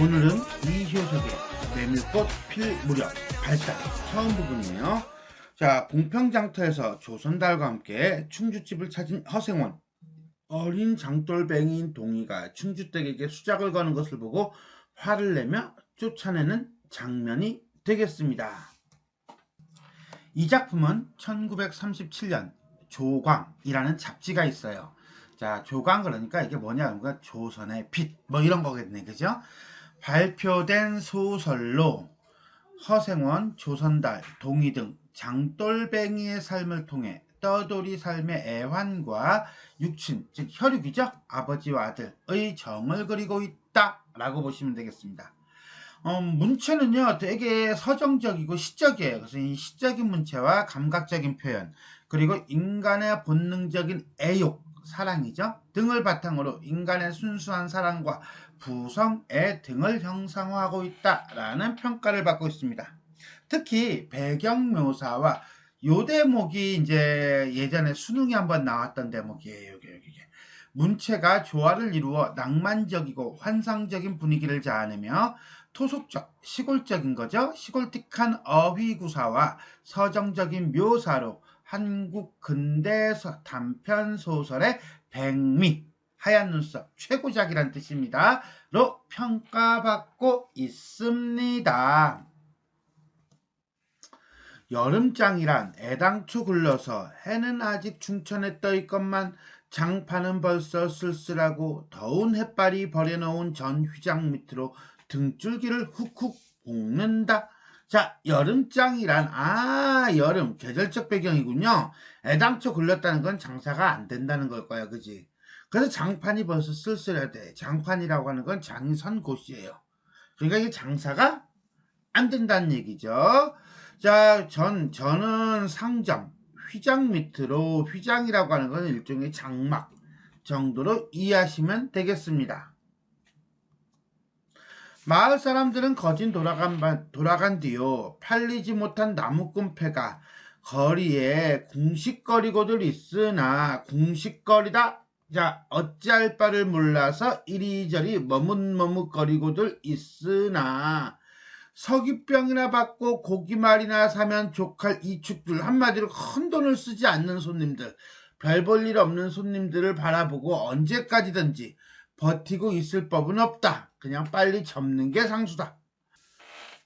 오늘은 이효석의 메밀꽃 필 무렵 발달 처음 부분이에요. 자, 공평장터에서 조선달과 함께 충주집을 찾은 허생원. 어린 장돌뱅이인 동이가 충주댁에게 수작을 거는 것을 보고 화를 내며 쫓아내는 장면이 되겠습니다. 이 작품은 1937년 조광이라는 잡지가 있어요. 자, 조광 그러니까 이게 뭐냐? 그러니까 조선의 빛, 뭐 이런 거겠네. 그죠? 발표된 소설로 허생원, 조선달, 동희 등 장돌뱅이의 삶을 통해 떠돌이 삶의 애환과 육친, 즉 혈육이죠. 아버지와 아들의 정을 그리고 있다라고 보시면 되겠습니다. 어, 문체는요, 되게 서정적이고 시적이에요. 그래서 이 시적인 문체와 감각적인 표현, 그리고 인간의 본능적인 애욕, 사랑이죠. 등을 바탕으로 인간의 순수한 사랑과 부성 애 등을 형상화하고 있다라는 평가를 받고 있습니다. 특히 배경 묘사와 요 대목이 이제 예전에 수능이 한번 나왔던 대목이에요. 여기, 여기. 문체가 조화를 이루어 낭만적이고 환상적인 분위기를 자아내며 토속적, 시골적인 거죠. 시골틱한 어휘구사와 서정적인 묘사로 한국 근대 단편 소설의 백미, 하얀 눈썹, 최고작이란 뜻입니다. 로 평가받고 있습니다. 여름장이란 애당초 굴러서 해는 아직 중천에 떠 있건만 장판은 벌써 쓸쓸하고 더운 햇발이 버려놓은 전 휘장 밑으로 등줄기를 훅훅 볶는다. 자, 여름장이란, 아, 여름, 계절적 배경이군요. 애당초 굴렸다는 건 장사가 안 된다는 걸 거야, 그지? 그래서 장판이 벌써 쓸쓸해돼. 장판이라고 하는 건 장이 선 곳이에요. 그러니까 이게 장사가 안 된다는 얘기죠. 자, 전, 저는 상점, 휘장 밑으로, 휘장이라고 하는 건 일종의 장막 정도로 이해하시면 되겠습니다. 마을 사람들은 거진 돌아간, 돌아간 뒤요. 팔리지 못한 나무꾼패가 거리에 궁식거리고들 있으나 궁식거리다. 자 어찌할 바를 몰라서 이리저리 머뭇머뭇거리고들 있으나 서귀병이나 받고 고기말이나 사면 족할 이축들 한마디로 큰 돈을 쓰지 않는 손님들 별 볼 일 없는 손님들을 바라보고 언제까지든지 버티고 있을 법은 없다. 그냥 빨리 접는 게 상수다.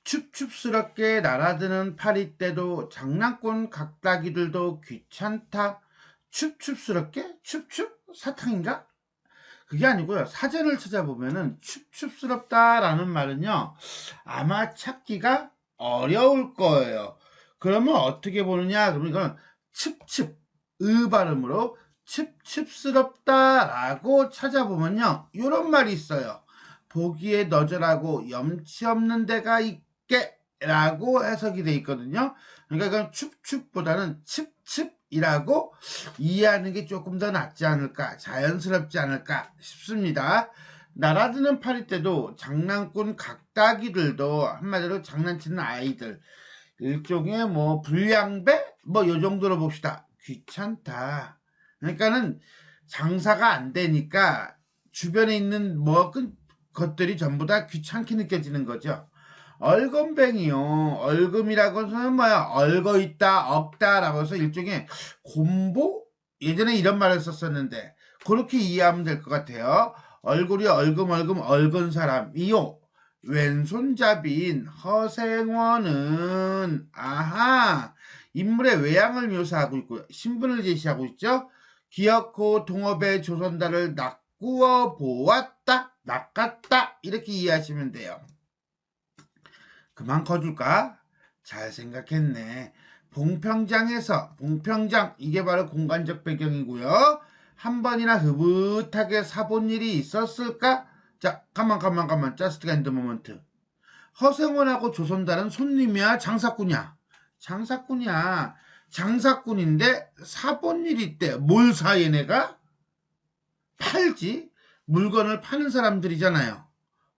춥춥스럽게 날아드는 파리떼도 장난꾼 각다기들도 귀찮다. 춥춥스럽게? 춥춥? 사탕인가? 그게 아니고요. 사전을 찾아보면은 춥춥스럽다라는 말은요. 아마 찾기가 어려울 거예요. 그러면 어떻게 보느냐? 그러면 이건 칩칩, 의 발음으로 칩칩스럽다라고 찾아보면요. 이런 말이 있어요. 보기에 너절하고 염치 없는 데가 있게 라고 해석이 돼 있거든요. 그러니까 이건 춥춥보다는 칩 칩이라고 이해하는 게 조금 더 낫지 않을까, 자연스럽지 않을까 싶습니다. 날아드는 파리 때도 장난꾼 각다기들도 한마디로 장난치는 아이들 일종의 뭐 불량배 뭐 요 정도로 봅시다. 귀찮다. 그러니까는 장사가 안 되니까 주변에 있는 뭐 것들이 전부 다 귀찮게 느껴지는 거죠. 얼건뱅이요. 얼금이라고는 뭐야? 얼거 있다, 없다라고 해서 일종의 곰보? 예전에 이런 말을 썼었는데 그렇게 이해하면 될 것 같아요. 얼굴이 얼금얼금 얼건 사람이요. 왼손잡이인 허생원은 아하 인물의 외양을 묘사하고 있고요. 신분을 제시하고 있죠. 기어코 동업의 조선달을 낚구어 보았다, 낚았다 이렇게 이해하시면 돼요. 그만 커줄까? 잘 생각했네. 봉평장에서 봉평장 이게 바로 공간적 배경이고요. 한 번이나 흐뭇하게 사본 일이 있었을까? 자, 가만 가만 가만 자스트 앤드 모먼트. 허생원하고 조선달은 손님이야 장사꾼이야? 장사꾼이야. 장사꾼인데 사본 일이 있대. 뭘 사 얘네가? 팔지. 물건을 파는 사람들이잖아요.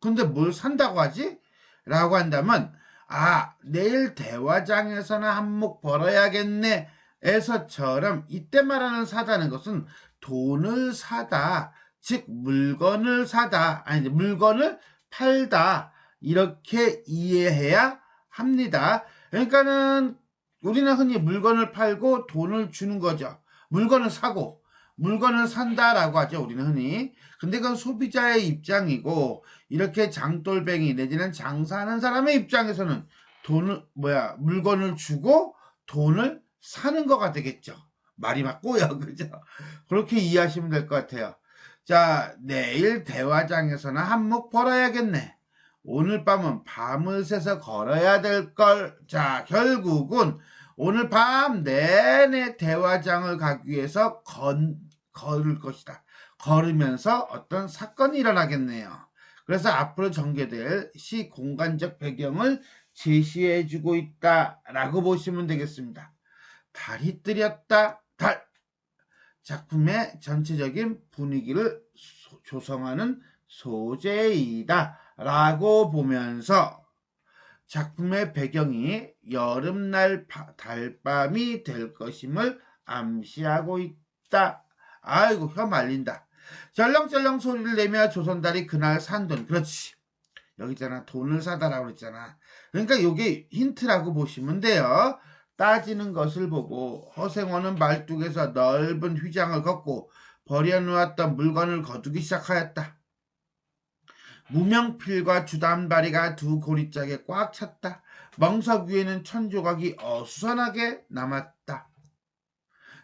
근데 뭘 산다고 하지? 라고 한다면 아 내일 대화장에서나 한몫 벌어야겠네 에서처럼 이때 말하는 사다는 것은 돈을 사다 즉 물건을 사다 아니 물건을 팔다 이렇게 이해해야 합니다. 그러니까는 우리는 흔히 물건을 팔고 돈을 주는 거죠. 물건을 사고 물건을 산다라고 하죠. 우리는 흔히. 근데 그건 소비자의 입장이고 이렇게 장돌뱅이 내지는 장사하는 사람의 입장에서는 돈을 뭐야 물건을 주고 돈을 사는 거가 되겠죠. 말이 맞고요. 그죠? 그렇게 이해하시면 될 것 같아요. 자, 내일 대화장에서는 한몫 벌어야겠네. 오늘 밤은 밤을 새서 걸어야 될 걸. 자, 결국은 오늘 밤 내내 대화장을 가기 위해서 건, 걸을 것이다. 걸으면서 어떤 사건이 일어나겠네요. 그래서 앞으로 전개될 시 공간적 배경을 제시해 주고 있다 라고 보시면 되겠습니다. 달이 뜨렸다. 달. 작품의 전체적인 분위기를 소, 조성하는 소재이다. 라고 보면서 작품의 배경이 여름날 달밤이 될 것임을 암시하고 있다. 아이고 혀 말린다. 절렁절렁 소리를 내며 조선달이 그날 산 돈. 그렇지. 여기 있잖아. 돈을 사다라고 그랬잖아. 그러니까 이게 힌트라고 보시면 돼요. 따지는 것을 보고 허생원은 말뚝에서 넓은 휘장을 걷고 버려놓았던 물건을 거두기 시작하였다. 무명필과 주단바리가 두 고리짝에 꽉 찼다. 멍석 위에는 천조각이 어수선하게 남았다.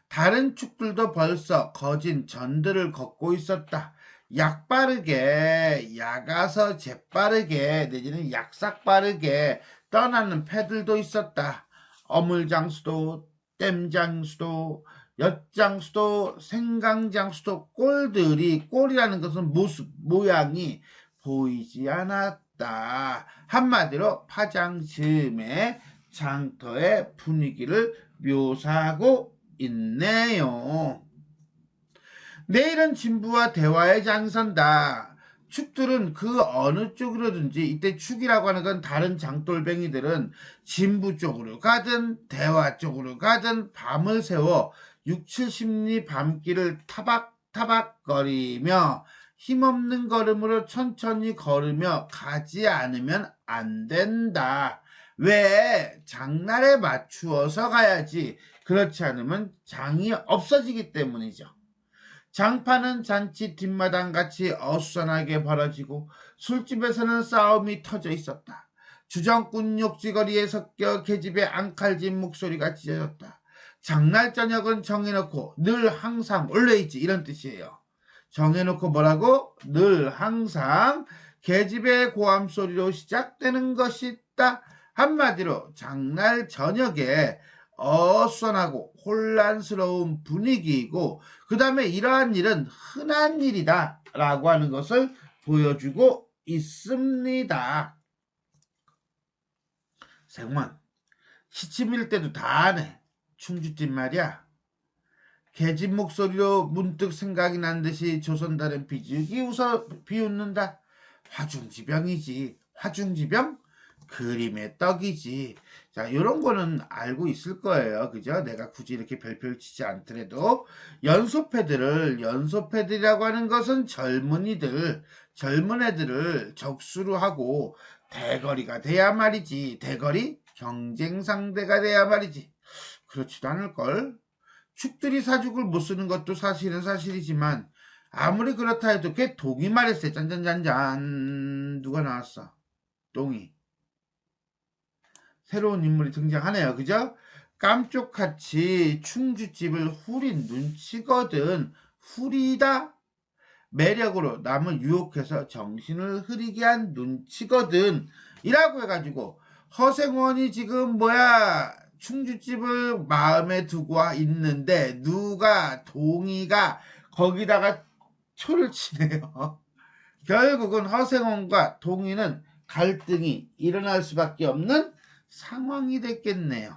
다른 축들도 벌써 거진 전들을 걷고 있었다. 약빠르게, 약아서 재빠르게, 내지는 약삭빠르게 떠나는 패들도 있었다. 어물장수도, 땜장수도, 엿장수도, 생강장수도, 꼴들이, 꼴이라는 것은 모습, 모양이 보이지 않았다. 한마디로 파장 즈음의 장터의 분위기를 묘사하고 있네요. 내일은 진부와 대화의 장선다. 축들은 그 어느 쪽으로든지 이때 축이라고 하는 건 다른 장돌뱅이들은 진부 쪽으로 가든 대화 쪽으로 가든 밤을 새워 6, 70리 밤길을 타박타박거리며 힘없는 걸음으로 천천히 걸으며 가지 않으면 안 된다. 왜? 장날에 맞추어서 가야지. 그렇지 않으면 장이 없어지기 때문이죠. 장파는 잔치 뒷마당 같이 어수선하게 벌어지고 술집에서는 싸움이 터져 있었다. 주정꾼 욕지거리에 섞여 계집의 앙칼진 목소리가 찢어졌다. 장날 저녁은 정해놓고 늘 항상 올려있지 이런 뜻이에요. 정해놓고 뭐라고? 늘 항상 계집의 고함 소리로 시작되는 것이다. 한마디로 장날 저녁에 어수선하고 혼란스러운 분위기이고 그 다음에 이러한 일은 흔한 일이다 라고 하는 것을 보여주고 있습니다. 생만 시침일 때도 다 하네. 충주집 말이야. 개집 목소리로 문득 생각이 난 듯이 조선달은 비지기 웃어 비웃는다. 화중지병이지. 화중지병? 그림의 떡이지. 자, 요런 거는 알고 있을 거예요. 그죠? 내가 굳이 이렇게 별표를 치지 않더라도. 연소패들을, 연소패들이라고 하는 것은 젊은이들, 젊은 애들을 적수로 하고 대거리가 돼야 말이지. 대거리? 경쟁 상대가 돼야 말이지. 그렇지도 않을 걸? 축들이 사죽을 못 쓰는 것도 사실은 사실이지만 아무리 그렇다 해도 걔 동이 말했어요. 짠짠짠짠 누가 나왔어? 동이 새로운 인물이 등장하네요. 그죠? 깜쪽같이 충주집을 후린 눈치거든 후리다 매력으로 남을 유혹해서 정신을 흐리게 한 눈치거든 이라고 해가지고 허생원이 지금 뭐야 충주집을 마음에 두고 있는데 누가 동의가 거기다가 초를 치네요. 결국은 허생원과 동의는 갈등이 일어날 수밖에 없는 상황이 됐겠네요.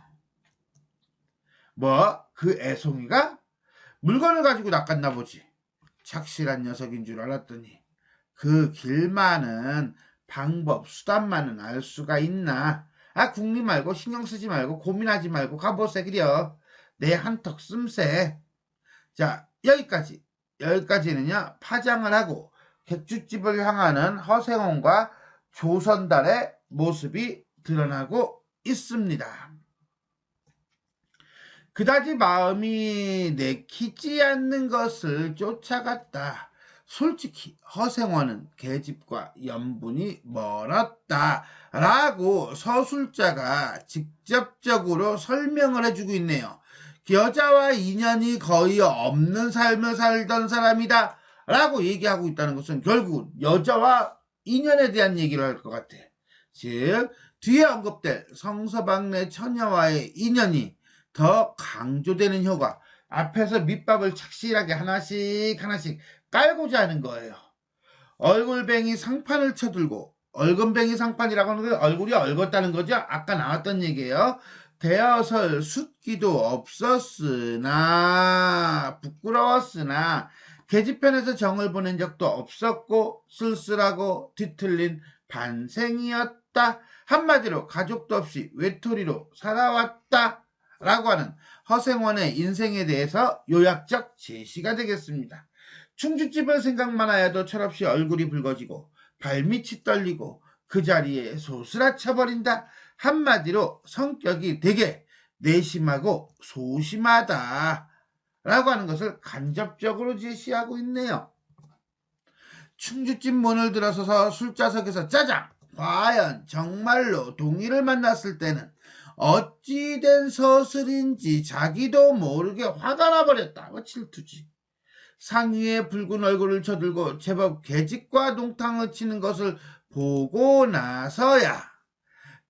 뭐, 그 애송이가 물건을 가지고 낚았나 보지. 착실한 녀석인 줄 알았더니 그 길만은 방법, 수단만은 알 수가 있나. 아, 국리 말고 신경 쓰지 말고 고민하지 말고 가보세 그려. 내 한턱 씀세. 자, 여기까지. 여기까지는요, 파장을 하고 객주집을 향하는 허생원과 조선달의 모습이 드러나고 있습니다. 그다지 마음이 내키지 않는 것을 쫓아갔다. 솔직히 허생원은 계집과 연분이 멀었다. 라고 서술자가 직접적으로 설명을 해주고 있네요. 여자와 인연이 거의 없는 삶을 살던 사람이다. 라고 얘기하고 있다는 것은 결국 여자와 인연에 대한 얘기를 할 것 같아. 즉, 뒤에 언급될 성서방내 처녀와의 인연이 더 강조되는 효과. 앞에서 밑밥을 착실하게 하나씩 하나씩 깔고자 하는 거예요. 얼굴뱅이 상판을 쳐들고 얼건뱅이 상판이라고 하는 건 얼굴이 얼었다는 거죠. 아까 나왔던 얘기예요. 대어설 숫기도 없었으나 부끄러웠으나 계집편에서 정을 보낸 적도 없었고 쓸쓸하고 뒤틀린 반생이었다. 한마디로 가족도 없이 외톨이로 살아왔다. 라고 하는 허생원의 인생에 대해서 요약적 제시가 되겠습니다. 충주집을 생각만 하여도 철없이 얼굴이 붉어지고 발밑이 떨리고 그 자리에 소스라쳐 버린다. 한마디로 성격이 되게 내심하고 소심하다. 라고 하는 것을 간접적으로 제시하고 있네요. 충주집 문을 들어서서 술자석에서 짜장! 과연 정말로 동의를 만났을 때는 어찌된 서슬인지 자기도 모르게 화가 나버렸다. 뭐 질투지. 상위에 붉은 얼굴을 쳐들고 제법 계집과 농탕을 치는 것을 보고 나서야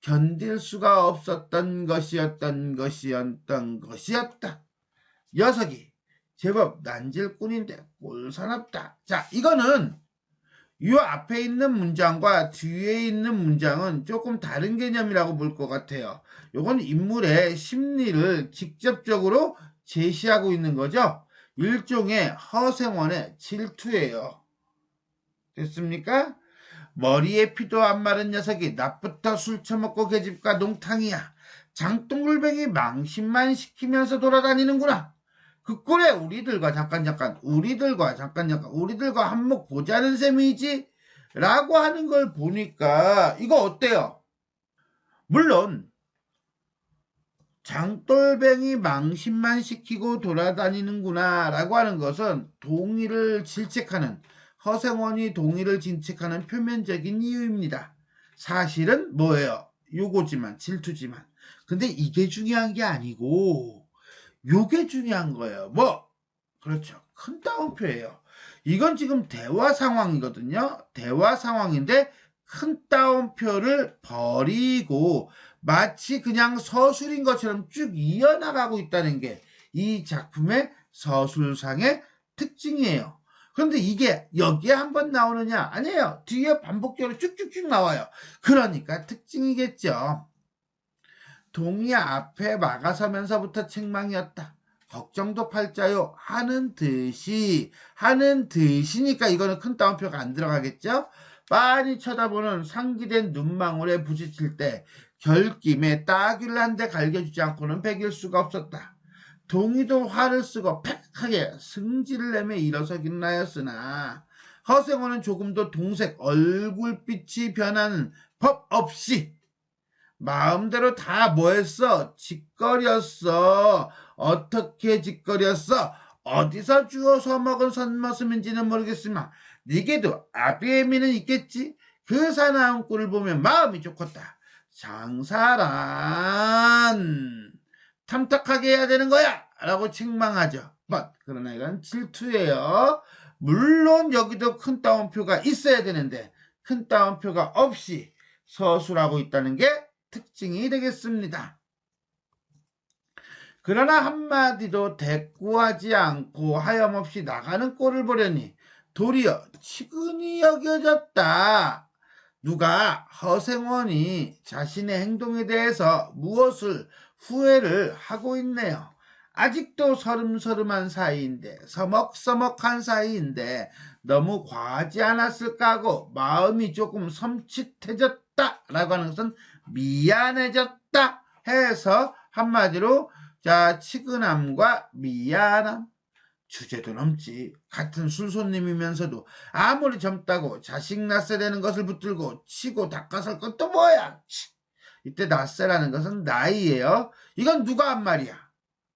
견딜 수가 없었던 것이었던 것이었던 것이었다. 녀석이 제법 난질꾼인데 꼴사납다. 자, 이거는 이 앞에 있는 문장과 뒤에 있는 문장은 조금 다른 개념이라고 볼 것 같아요. 이건 인물의 심리를 직접적으로 제시하고 있는 거죠. 일종의 허생원의 질투예요. 됐습니까? 머리에 피도 안 마른 녀석이 낮부터 술 처먹고 계집과 농탕이야. 장동굴뱅이 망신만 시키면서 돌아다니는구나. 그 꼴에 우리들과 잠깐 잠깐 우리들과 잠깐 잠깐 우리들과 한몫 보자는 셈이지 라고 하는 걸 보니까 이거 어때요? 물론 장돌뱅이 망신만 시키고 돌아다니는구나 라고 하는 것은 동의를 질책하는 허생원이 동의를 질책하는 표면적인 이유입니다. 사실은 뭐예요? 요거지만 질투지만 근데 이게 중요한 게 아니고 요게 중요한 거예요. 뭐 그렇죠. 큰 따옴표예요. 이건 지금 대화 상황이거든요. 대화 상황인데 큰 따옴표를 버리고 마치 그냥 서술인 것처럼 쭉 이어나가고 있다는 게 이 작품의 서술상의 특징이에요. 그런데 이게 여기에 한 번 나오느냐? 아니에요. 뒤에 반복적으로 쭉쭉쭉 나와요. 그러니까 특징이겠죠. 동이 앞에 막아서면서부터 책망이었다. 걱정도 팔자요 하는 듯이 하는 듯이니까 이거는 큰 따옴표가 안 들어가겠죠? 빤히 쳐다보는 상기된 눈망울에 부딪힐 때 결김에 대 갈겨주지 않고는 베길 수가 없었다. 동이도 화를 쓰고 팩하게 승질을 내며 일어서긴 나였으나 허생원은 조금도 동색 얼굴빛이 변하는 법 없이 마음대로 다 뭐했어? 짓거렸어. 어떻게 짓거렸어? 어디서 주워서 먹은 선머슴인지는 모르겠지만 니게도 아비에미는 있겠지? 그 사나운 꼴을 보면 마음이 좋겠다. 장사란 탐탁하게 해야 되는 거야 라고 책망하죠. but 그러나 이건 질투예요. 물론 여기도 큰 따옴표가 있어야 되는데 큰 따옴표가 없이 서술하고 있다는 게 특징이 되겠습니다. 그러나 한마디도 대꾸하지 않고 하염없이 나가는 꼴을 보려니 도리어 치근이 여겨졌다. 누가 허생원이 자신의 행동에 대해서 무엇을 후회를 하고 있네요. 아직도 서름서름한 사이인데 서먹서먹한 사이인데 너무 과하지 않았을까 하고 마음이 조금 섬찟해졌다 라고 하는 것은 미안해졌다 해서 한마디로 자 치근함과 미안함 주제도 넘지. 같은 술손님이면서도 아무리 젊다고 자식 낳세 되는 것을 붙들고 치고 닦아설 것도 뭐야. 치. 이때 낯세라는 것은 나이예요. 이건 누가 한 말이야?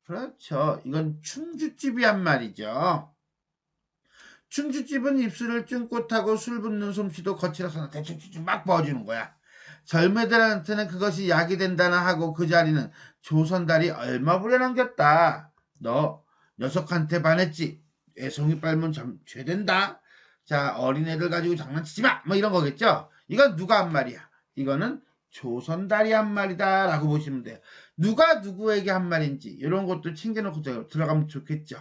그렇죠. 이건 충주집이 한 말이죠. 충주집은 입술을 쭝꽃하고 술 붓는 솜씨도 거칠어서 대충 막 버주는 거야. 젊은이들한테는 그것이 약이 된다나 하고 그 자리는 조선달이 얼마 부려 남겼다. 너 녀석한테 반했지. 애송이 빨면 점, 죄된다. 자 어린애들 가지고 장난치지 마. 뭐 이런 거겠죠. 이건 누가 한 말이야. 이거는 조선달이 한 말이다 라고 보시면 돼요. 누가 누구에게 한 말인지 이런 것도 챙겨놓고 들어가면 좋겠죠.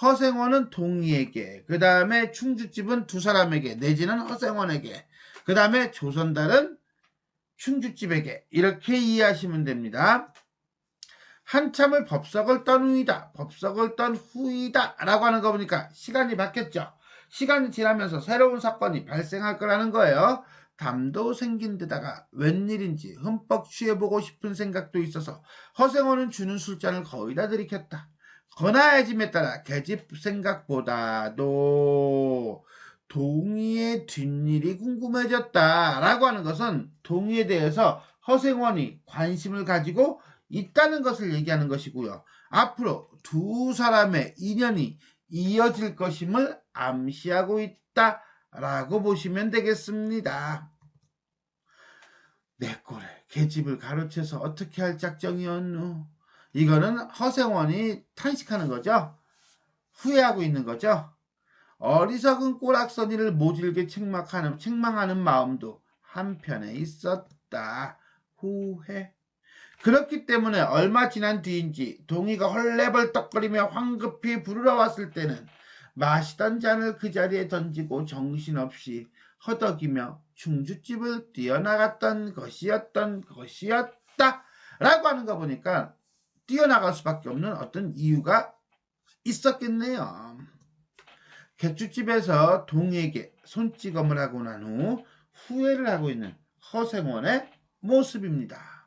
허생원은 동의에게 그 다음에 충주집은 두 사람에게 내지는 허생원에게 그 다음에 조선달은 충주집에게 이렇게 이해하시면 됩니다. 한참을 법석을 떤 후이다. 법석을 떤 후이다. 라고 하는 거 보니까 시간이 바뀌었죠. 시간이 지나면서 새로운 사건이 발생할 거라는 거예요. 담도 생긴 데다가 웬일인지 흠뻑 취해보고 싶은 생각도 있어서 허생원은 주는 술잔을 거의 다 들이켰다. 거나해짐에 따라 계집 생각보다도 동의의 뒷일이 궁금해졌다 라고 하는 것은 동의에 대해서 허생원이 관심을 가지고 있다는 것을 얘기하는 것이고요. 앞으로 두 사람의 인연이 이어질 것임을 암시하고 있다 라고 보시면 되겠습니다. 내 꼴에 계집을 가로채서 어떻게 할 작정이었노? 이거는 허생원이 탄식하는 거죠. 후회하고 있는 거죠. 어리석은 꼬락서니를 모질게 책망하는, 책망하는 마음도 한편에 있었다. 후회. 그렇기 때문에 얼마 지난 뒤인지 동이가 헐레벌떡거리며 황급히 부르러 왔을 때는 마시던 잔을 그 자리에 던지고 정신없이 허덕이며 충주집을 뛰어나갔던 것이었던 것이었다. 라고 하는 거 보니까 뛰어나갈 수밖에 없는 어떤 이유가 있었겠네요. 개주집에서 동에게 손찌검을 하고 난 후 후회를 하고 있는 허생원의 모습입니다.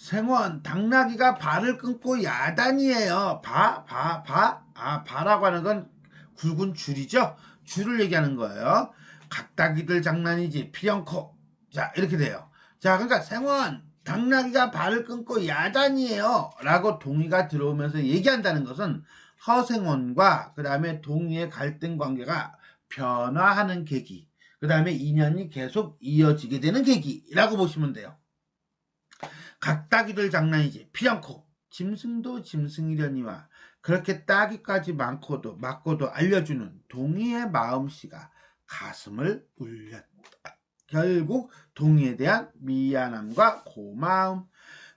생원, 당나귀가 발을 끊고 야단이에요. 바, 바, 바. 아, 바라고 하는 건 굵은 줄이죠? 줄을 얘기하는 거예요. 각다기들 장난이지, 피영코. 자, 이렇게 돼요. 자, 그러니까 생원, 당나귀가 발을 끊고 야단이에요. 라고 동의가 들어오면서 얘기한다는 것은 허생원과 그 다음에 동의의 갈등 관계가 변화하는 계기, 그 다음에 인연이 계속 이어지게 되는 계기라고 보시면 돼요. 각 따기들 장난이지 피않고 짐승도 짐승이려니와 그렇게 따기까지 많고도 맞고도 알려주는 동의의 마음씨가 가슴을 울렸다. 결국 동의에 대한 미안함과 고마움,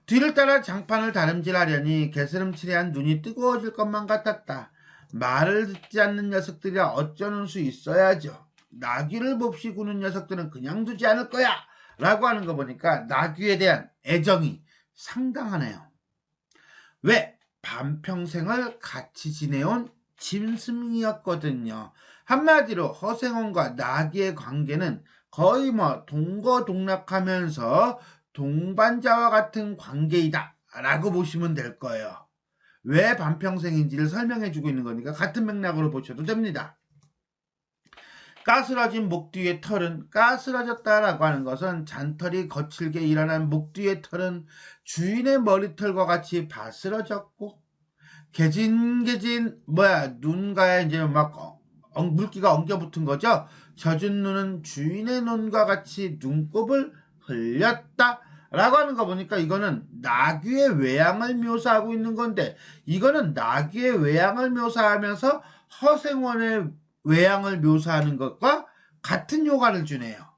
뒤를 따라 장판을 다름질하려니 개스름칠해한 눈이 뜨거워질 것만 같았다. 말을 듣지 않는 녀석들이라 어쩌는 수 있어야죠. 나귀를 몹시 구는 녀석들은 그냥 두지 않을 거야! 라고 하는 거 보니까 나귀에 대한 애정이 상당하네요. 왜? 반평생을 같이 지내온 짐승이었거든요. 한마디로 허생원과 나귀의 관계는 거의 뭐 동거동락하면서 동반자와 같은 관계이다 라고 보시면 될 거예요. 왜 반평생인지를 설명해 주고 있는 거니까 같은 맥락으로 보셔도 됩니다. 까스러진 목 뒤의 털은 까스러졌다라고 하는 것은 잔털이 거칠게 일어난 목 뒤의 털은 주인의 머리털과 같이 바스러졌고 개진개진 뭐야 눈가에 이제 막 물기가 엉겨 붙은 거죠. 젖은 눈은 주인의 눈과 같이 눈곱을 흘렸다. 라고 하는 거 보니까 이거는 나귀의 외양을 묘사하고 있는 건데 이거는 나귀의 외양을 묘사하면서 허생원의 외양을 묘사하는 것과 같은 효과를 주네요.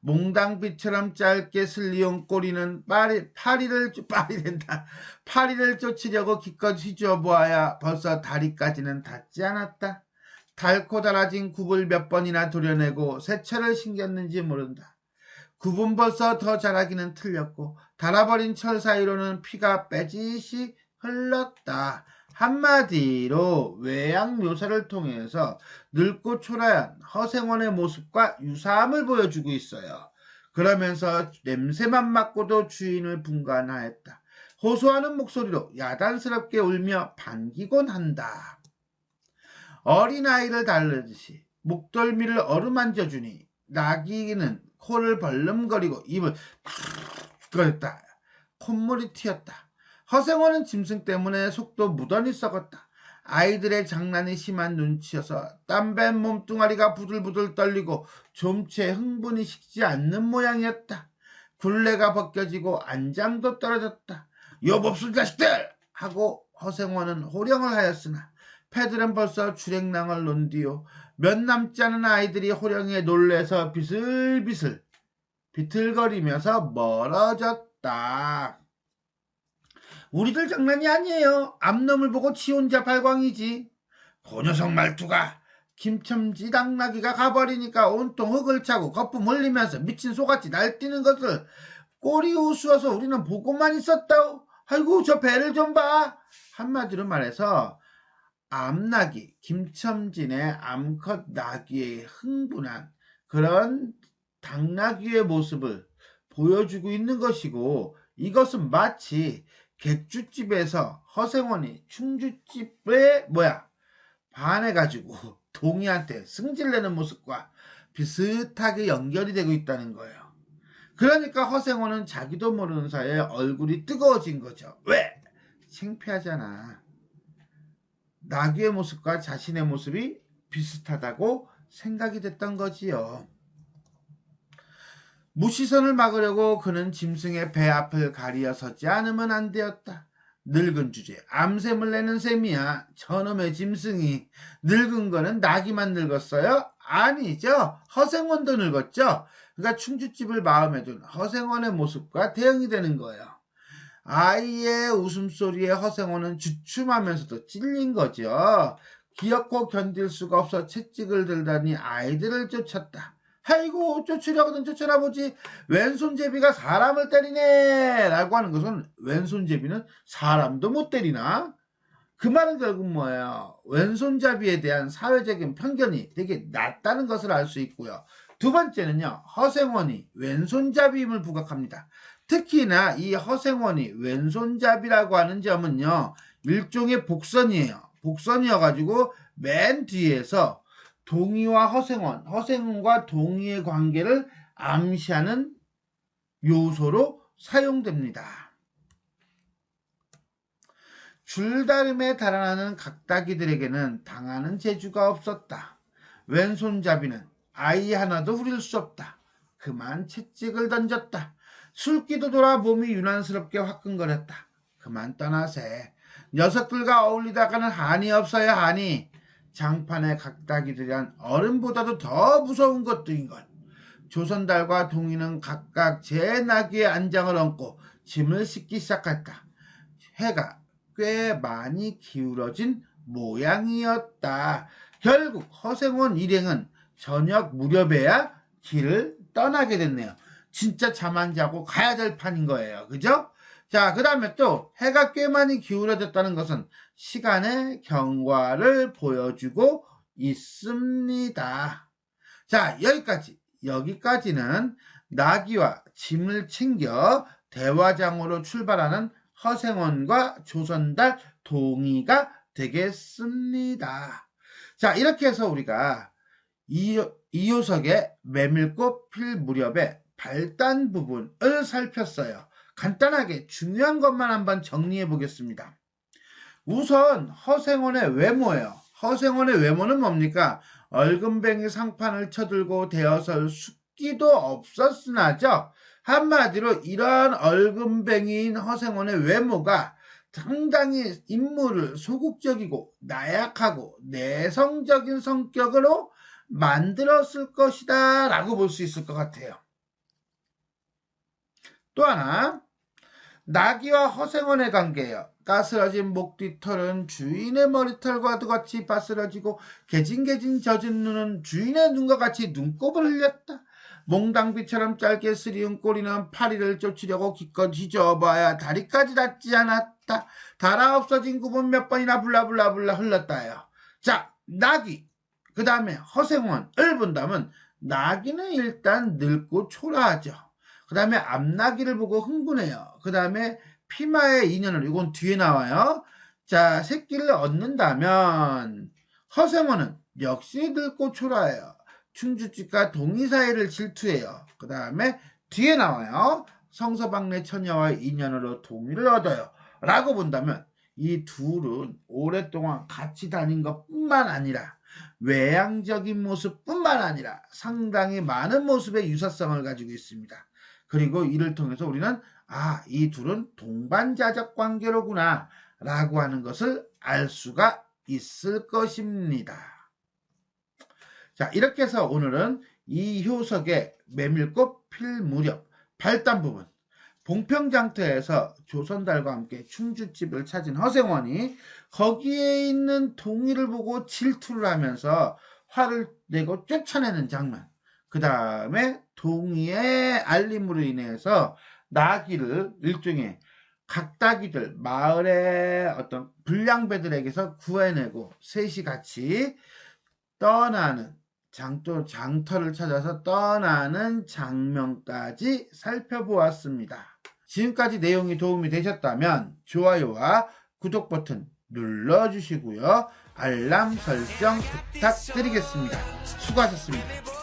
몽당비처럼 짧게 슬리온 꼬리는 파리, 파리를 파리 된다. 파리를 쫓으려고 기껏 휘저어보아야 벌써 다리까지는 닿지 않았다. 달고 달아진 굽을 몇 번이나 도려내고 세차를 신겼는지 모른다. 굽은 벌써 더 자라기는 틀렸고 달아버린 철 사이로는 피가 빼짓이 흘렀다. 한마디로 외양 묘사를 통해서 늙고 초라한 허생원의 모습과 유사함을 보여주고 있어요. 그러면서 냄새만 맡고도 주인을 분간하였다. 호소하는 목소리로 야단스럽게 울며 반기곤 한다. 어린아이를 달르듯이 목덜미를 어루만져 주니 나귀는 코를 벌름거리고 입을 거렸다. 콧물이 튀었다. 허생원은 짐승 때문에 속도 무던히 썩었다. 아이들의 장난이 심한 눈치여서 땀밴 몸뚱아리가 부들부들 떨리고 좀채 흥분이 식지 않는 모양이었다. 굴레가 벗겨지고 안장도 떨어졌다. 여봅술 자식들! 하고 허생원은 호령을 하였으나 패들은 벌써 주랭랑을 논 뒤요. 몇 남지 않은 아이들이 호령에 놀래서 비슬비슬 비틀거리면서 멀어졌다. 우리들 장난이 아니에요. 앞놈을 보고 지 혼자 발광이지. 그 녀석 말투가 김첨지 당나귀가 가버리니까 온통 흙을 차고 거품 흘리면서 미친 소같이 날뛰는 것을 꼬리 우스워서 우리는 보고만 있었다. 아이고 저 배를 좀 봐. 한마디로 말해서 암나귀 김첨진의 암컷 나귀의 흥분한 그런 당나귀의 모습을 보여주고 있는 것이고 이것은 마치 객주집에서 허생원이 충주집에 뭐야 반해가지고 동이한테 승질내는 모습과 비슷하게 연결이 되고 있다는 거예요. 그러니까 허생원은 자기도 모르는 사이에 얼굴이 뜨거워진 거죠. 왜? 창피하잖아. 나귀의 모습과 자신의 모습이 비슷하다고 생각이 됐던 거지요. 무시선을 막으려고 그는 짐승의 배 앞을 가리어 서지 않으면 안 되었다. 늙은 주제 암샘을 내는 셈이야. 저놈의 짐승이 늙은 거는 나기만 늙었어요? 아니죠. 허생원도 늙었죠. 그러니까 충주집을 마음에 둔 허생원의 모습과 대응이 되는 거예요. 아이의 웃음소리에 허생원은 주춤하면서도 찔린 거죠. 기어코 견딜 수가 없어 채찍을 들다니 아이들을 쫓았다. 아이고 쫓으려거든 쫓아나 보지. 왼손제비가 사람을 때리네. 라고 하는 것은 왼손제비는 사람도 못 때리나? 그 말은 결국 뭐예요? 왼손잡이에 대한 사회적인 편견이 되게 낮다는 것을 알 수 있고요. 두 번째는요 허생원이 왼손잡이임을 부각합니다. 특히나 이 허생원이 왼손잡이라고 하는 점은요 일종의 복선이에요. 복선이어가지고 맨 뒤에서 동의와 허생원, 허생원과 동의의 관계를 암시하는 요소로 사용됩니다. 줄다름에 달아나는 각다기들에게는 당하는 재주가 없었다. 왼손잡이는 아이 하나도 후릴 수 없다. 그만 채찍을 던졌다. 술기도 돌아 몸이 유난스럽게 화끈거렸다. 그만 떠나세. 녀석들과 어울리다가는 한이 없어야 하니 장판의 각다기들이란 어른보다도 더 무서운 것들인걸. 조선달과 동이는 각각 제 나귀의 안장을 얹고 짐을 싣기 시작했다. 해가 꽤 많이 기울어진 모양이었다. 결국 허생원 일행은 저녁 무렵에야 길을 떠나게 됐네요. 진짜 잠 안 자고 가야 될 판인 거예요. 그죠? 자, 그 다음에 또 해가 꽤 많이 기울어졌다는 것은 시간의 경과를 보여주고 있습니다. 자, 여기까지. 여기까지는 나귀와 짐을 챙겨 대화장으로 출발하는 허생원과 조선달 동의가 되겠습니다. 자, 이렇게 해서 우리가 이효석의 메밀꽃 필 무렵의 발단 부분을 살폈어요. 간단하게 중요한 것만 한번 정리해 보겠습니다. 우선 허생원의 외모예요. 허생원의 외모는 뭡니까? 얼금뱅이 상판을 쳐들고 대어설 숙기도 없었으나죠. 한마디로 이러한 얼금뱅이인 허생원의 외모가 상당히 인물을 소극적이고 나약하고 내성적인 성격으로 만들었을 것이다 라고 볼 수 있을 것 같아요. 또 하나 나귀와 허생원의 관계예요. 까스러진 목 뒤털은 주인의 머리털과도 같이 바스러지고 개진개진 젖은 눈은 주인의 눈과 같이 눈곱을 흘렸다. 몽당비처럼 짧게 쓰리운 꼬리는 파리를 쫓으려고 기껏 휘저어봐야 다리까지 닿지 않았다. 달아 없어진 구분 몇 번이나 불라불라불라 흘렀다요. 자, 나귀. 그 다음에 허생원을 본다면 나귀는 일단 늙고 초라하죠. 그 다음에 앞나기를 보고 흥분해요. 그 다음에 피마의 인연을 이건 뒤에 나와요. 자, 새끼를 얻는다면 허생원은 역시 늙고 초라해요. 충주집과 동의 사이를 질투해요. 그 다음에 뒤에 나와요. 성서방네 처녀와의 인연으로 동의를 얻어요. 라고 본다면 이 둘은 오랫동안 같이 다닌 것 뿐만 아니라 외향적인 모습뿐만 아니라 상당히 많은 모습의 유사성을 가지고 있습니다. 그리고 이를 통해서 우리는 아, 이 둘은 동반자적 관계로구나 라고 하는 것을 알 수가 있을 것입니다. 자, 이렇게 해서 오늘은 이 효석의 메밀꽃 필 무렵 발단 부분 봉평장터에서 조선달과 함께 충주집을 찾은 허생원이 거기에 있는 동이를 보고 질투를 하면서 화를 내고 쫓아내는 장면. 그 다음에 동이의 알림으로 인해서 나귀를 일종의 각다기들 마을의 어떤 불량배들에게서 구해내고 셋이 같이 떠나는 장터, 장터를 찾아서 떠나는 장면까지 살펴보았습니다. 지금까지 내용이 도움이 되셨다면 좋아요와 구독 버튼 눌러주시고요. 알람 설정 부탁드리겠습니다. 수고하셨습니다.